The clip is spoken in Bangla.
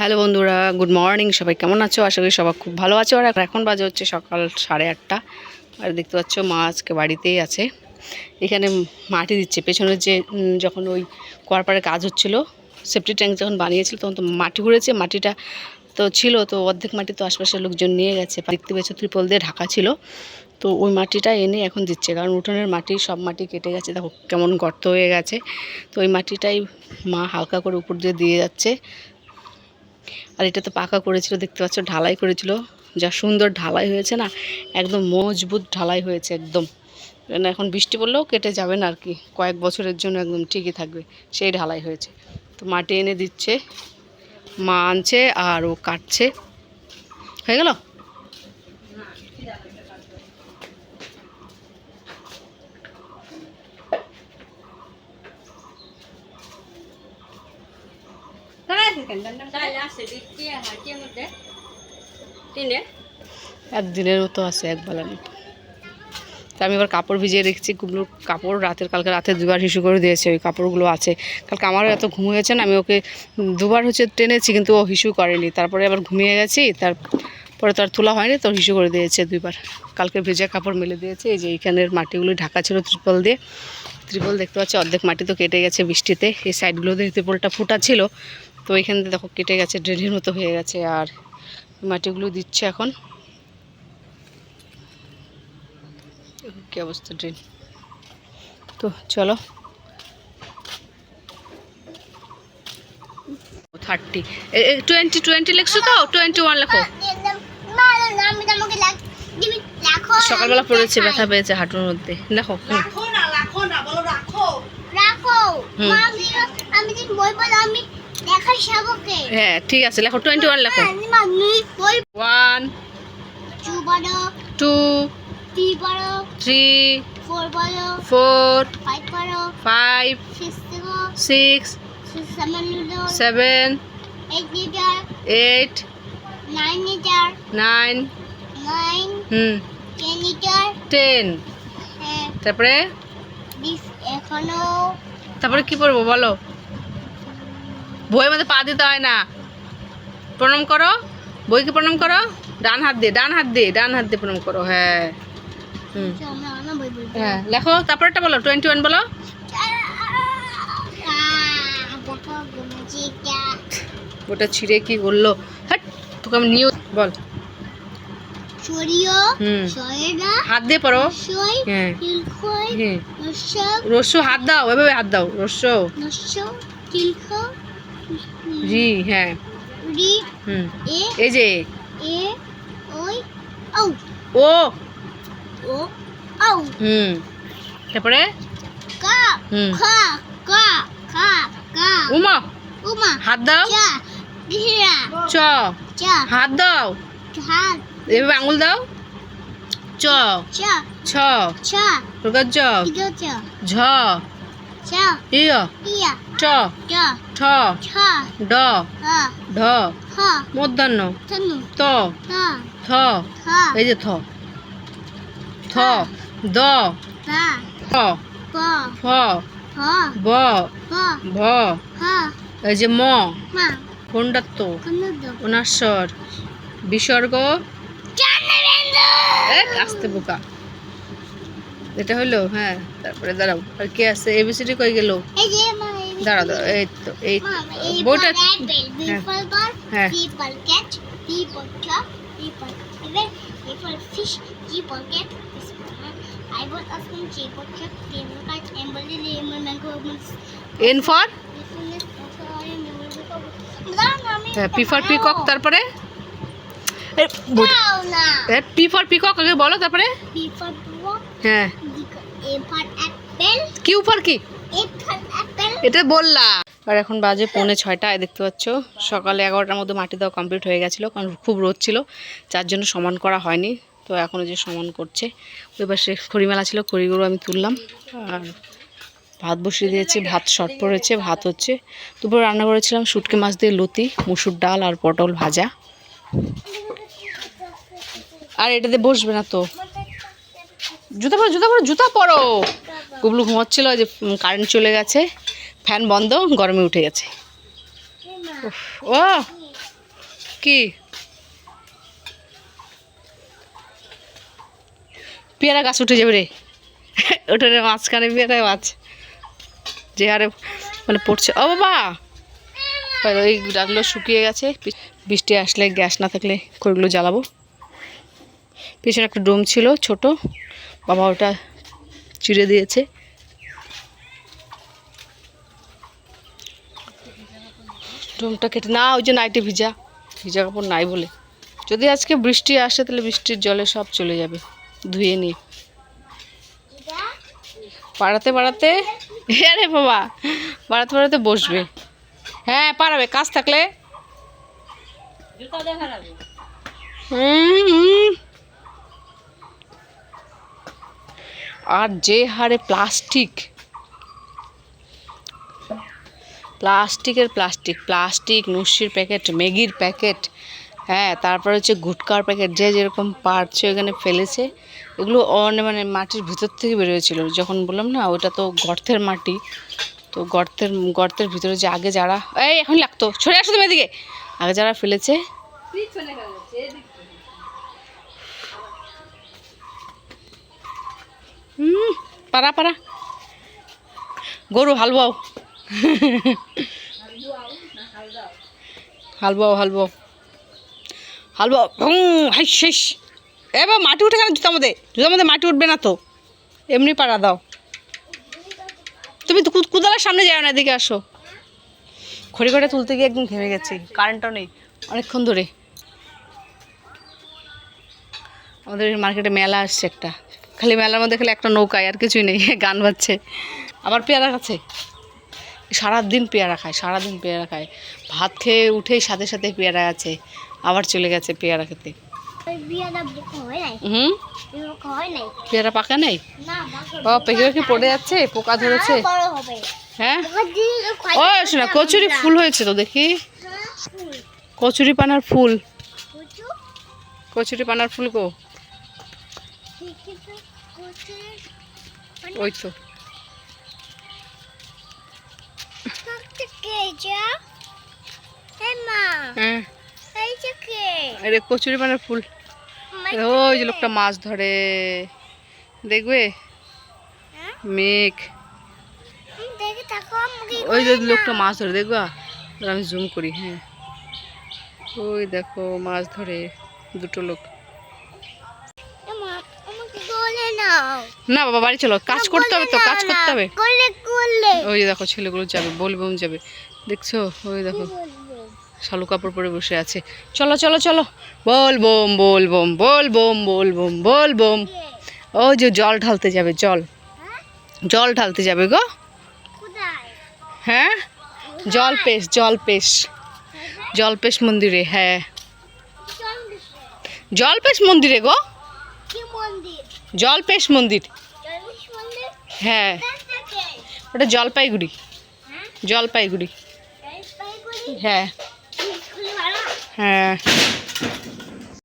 হ্যালো বন্ধুরা, গুড মর্নিং, সবাই কেমন আছো? আশা করি সবাই খুব ভালো আছো। আর এখন বাজে হচ্ছে সকাল সাড়ে আটটা। আর দেখতে পাচ্ছ, মা আজকে বাড়িতেই আছে। এখানে মাটি দিচ্ছে। পেছনে যে যখন ওই কোয়ারপাড়ে কাজ হচ্ছিল, সেফটি ট্যাঙ্ক যখন বানিয়েছিল, তখন তো মাটি ঘুরেছে। মাটিটা তো ছিল, তো অর্ধেক মাটি তো আশপাশের লোকজন নিয়ে গেছে। দেখতে পেয়েছ, ত্রিপল দিয়ে ঢাকা ছিল। তো ওই মাটিটা এনে এখন দিচ্ছে। কারণ উঠোনের মাটি, সব মাটি কেটে গেছে। দেখো কেমন গর্ত হয়ে গেছে। তো ওই মাটিটাই মা হালকা করে উপর দিয়ে দিয়ে যাচ্ছে। আর এটা তো পাকা করেছিল, দেখতে পাচ্ছ, ঢালাই করেছিল। যা সুন্দর ঢালাই হয়েছে না, একদম মজবুত ঢালাই হয়েছে একদম। না এখন বৃষ্টি পড়লেও কেটে যাবে না আর কি, কয়েক বছরের জন্য একদম ঠিকই থাকবে, সেই ঢালাই হয়েছে। তো মাটি এনে দিচ্ছে, মা আনছে আর ও কাটছে। হয়ে গেল? একদিনের মতো আছে এক বেলার মতো তা আমি এবার কাপড় ভিজিয়ে রেখেছি, কুমড়োর কাপড় রাতের, কালকে রাতে দুবার হিসু করে দিয়েছে, ওই কাপড়গুলো আছে। কালকে আমারও এত ঘুম হয়েছে না, আমি ওকে দুবার হচ্ছে টেনেছি, কিন্তু ও হিসু করেনি। তারপরে আবার ঘুমিয়ে গেছি, তারপরে তো আর তোলা হয়নি, তো হিসু করে দিয়েছে দুইবার। কালকে ভেজা কাপড় মেলে দিয়েছে, এই যে এইখানের মাটিগুলো, ঢাকা ছিল ত্রিপল দিয়ে। ত্রিপল দেখতে পাচ্ছি, অর্ধেক মাটি তো কেটে গেছে বৃষ্টিতে, এই সাইডগুলোতে ত্রিপলটা ফুটা ছিল। তো এখান থেকে দেখো কেটে গেছে ড্রেনের মতো হয়ে গেছে আর মাটিগুলো দিচ্ছে এখন। কি অবস্থা ড্রেন? তো চলো। থার্টি টোয়েন্টি টোয়েন্টি লিখছো তো? টোয়েন্টি ওয়ান লেখো। সকালবেলা পড়েছে ব্যথা পেয়েছে হাঁটুর মধ্যে। দেখো রাখো না রাখো না বলো রাখো। রাখো। আমি আমি বই আমি হ্যাঁ ঠিক আছে লেখো টোয়েন্টি ওয়ান লেখো ওয়ান টু পড়ো two three four five six seven eight nine hmm ten হ্যাঁ। তারপরে? এখনও। তারপরে কি পড়ব বলো? বইয়ের মধ্যে পা দিতে হয় না। প্রণাম করো। বইকে প্রণাম করো। ডান হাত দিয়ে, ডান হাত দিয়ে, ডান হাত দিয়ে প্রণাম করো হ্যাঁ। হ্যাঁ লেখো তারপরেটা বলো, টোয়েন্টি ওয়ান বলো। ওটা ছিঁড়ে কি করল হ্যাট, তোকে আমি নিউ বল। হাত দিয়ে পড়ো। হ্যাঁ। হ্যাঁ। রস্য হাত দাও, এভাবে হাত দাও রস্য জি হ্যাঁ। রি হুম। এ এই যে। এ ওই ও ও। ও ও হুম। তারপরে? কা হুম। খা কা খা কা। উমা। উমা। হাত দাও। চা চ। হাত দাও। হাত এভাবে আঙুল দাও। চ। ছ। চা। রোগার জ ঝ। ইয় ইয়া ট। ঠ। ড। ঢ। মধ্যাহ্ন। ত। থ এই যে থ থ দ। ফ। ফ। ব ভ। এই যে ম। খণ্ডাত্ম অনাস্বর বিসর্গ। আস্তে বোকা। এটা হলো হ্যাঁ তারপরে দাঁড়াও। আর কে আছে? এবিসিডি কই গেল? এই যে মা এই দাঁড়াও দাঁড়াও এই তো এই তো। মা এই বইটা বইটা অ্যাপেল বি হ্যাঁ। ফর বল হ্যাঁ। C for cat D for dog E for even E for fish G for cat this for I was asking J for cat, D for cat, M for lily, M for mango, M for N for হ্যাঁ পি ফর পিকক তারপরে এ, বইটা- দাও না এ, পি ফর পিকক আগে বলো তারপরে B for dog, হ্যাঁ A for apple, Q for কি A for apple. এটা বললা। আর এখন বাজে পৌনে ছয়টা দেখতে পাচ্ছ। সকালে এগারোটার মধ্যে মাটি দেওয়া কমপ্লিট হয়ে গেছিল, কারণ খুব রোদ ছিল, যার জন্য সমান করা হয়নি। তো এখনও যে সমান করছে। ওই পাশে খড়ি মেলা ছিল, খড়িগুলো আমি তুললাম। আর ভাত বসিয়ে দিয়েছি, ভাত শর্ট পড়েছে, ভাত হচ্ছে। দুপুরে রান্না করেছিলাম শুটকি মাছ দিয়ে লতি, মুসুর ডাল আর পটল ভাজা। আর এটাতে বসবে না তো। জুতা পরো জুতা পরো জুতা পরো। গুবলু ঘুমাচ্ছিল যে কারেন্ট চলে গেছে। ফ্যান বন্ধ, গরমে উঠে গেছে। ও, কি? পেয়ারা গাছ উঠে যাবে রে। ওটা মাঝখানে পেয়ারা গাছ। যে হারে মানে পড়ছে। ও বাবা! ওই ডালগুলো শুকিয়ে গেছে। বৃষ্টি আসলে গ্যাস না থাকলে খড়গুলো জ্বালাবো। পিছনে একটা ডোম ছিল ছোট। বাবা ওটা চিড়ে দিয়েছে। ডোমটা কেটে না, ওই যে নাইটে ভিজা। ভিজা কাপড় নাই বলে। যদি আজকে বৃষ্টি আসে, তাহলে বৃষ্টির জলে সব চলে যাবে, ধুয়ে নিয়ে। পাড়াতে পাড়াতে হ্যাঁ রে বাবা, পাড়াতে পাড়াতে বসবে। হ্যাঁ পারাবে কাজ থাকলে। আর যে হারে প্লাস্টিক প্লাস্টিকের প্লাস্টিক প্লাস্টিক, নস্যির প্যাকেট, ম্যাগির প্যাকেট হ্যাঁ তারপর হচ্ছে গুটকার প্যাকেট, যে যেরকম পারছে ওখানে ফেলেছে, এগুলো অনেক মানে মাটির ভিতর থেকে বেরোয়েছিল যখন বললাম না, ওটা তো গর্তের মাটি, তো গর্তের গর্তের ভিতরে যে আগে যারা, এই এখন লাগতো, সরে আসো তুমি এদিকে। আগে যারা ফেলেছে, হুম, পারা পারা। গরু হাল বাও হাল বাও হাল বাও হাল বাও হুম, হাই, শেষ। এবার মাটি উঠে গেল জুতার মধ্যে। জুতার মধ্যে মাটি উঠবে না তো। এমনি পাড়া দাও। তুমি কুদালের সামনে যাও না, এদিকে আসো। খড়ি করে তুলতে গিয়ে একদম ঘেমে গেছি। কারেন্টও নেই, অনেকক্ষণ ধরে। আমাদের মার্কেটে মেলা আসছে একটা। খালি মেলার মধ্যে খালি একটা নৌকায়, আর কিছুই নেই, গান বাজছে। আবার পেয়ারা খাচ্ছে সারাদিন পেয়ারা খায় সারাদিন পেয়ারা খায়। ভাত খেয়ে উঠেই সাথে সাথে পেয়ারা আছে আবার চলে গেছে পেয়ারা খেতে। হয় হুম? হয় পেয়ারা পাকা নেই? বাবা পেকে পড়ে যাচ্ছে পোকা ধরেছে। হ্যাঁ? ও শোনা কচুরি ফুল হয়েছে তো দেখি। কচুরি পানার ফুল। কুচু? কচুরি পানার ফুল গো। ওই তো। আরে কচুরি পানার ফুল। ওই যে লোকটা মাছ ধরে। দেখবে? হ্যাঁ? মেঘ। ওই যে লোকটা মাছ ধরে দেখবা? আমি জুম করি হ্যাঁ। ওই দেখো মাছ ধরে দুটো লোক। না বাবা বাড়ি চলো। কাজ করতে হবে তো কাজ করতে হবে। ওই যে দেখো ছেলেগুলো যাবে বলবম যাবে। দেখছ? ওই দেখো। শালু কাপড় পরে বসে আছে। চলো চলো চলো। বল বোম বল বোম বল বোম বল বোম বল বোম ওই যে জল ঢালতে যাবে জল। জল ঢালতে যাবে গো। হ্যাঁ? জল পেশ জল পেশ। জল পেশ মন্দিরে হ্যাঁ। চন্দ্রশেখর জল পেশ মন্দিরে গো। কি মন্দির? হ্যাঁ। ওটা হ্যাঁ? জলপাইগুড়ি। জলপাইগুড়ি? হ্যাঁ। হ্যাঁ।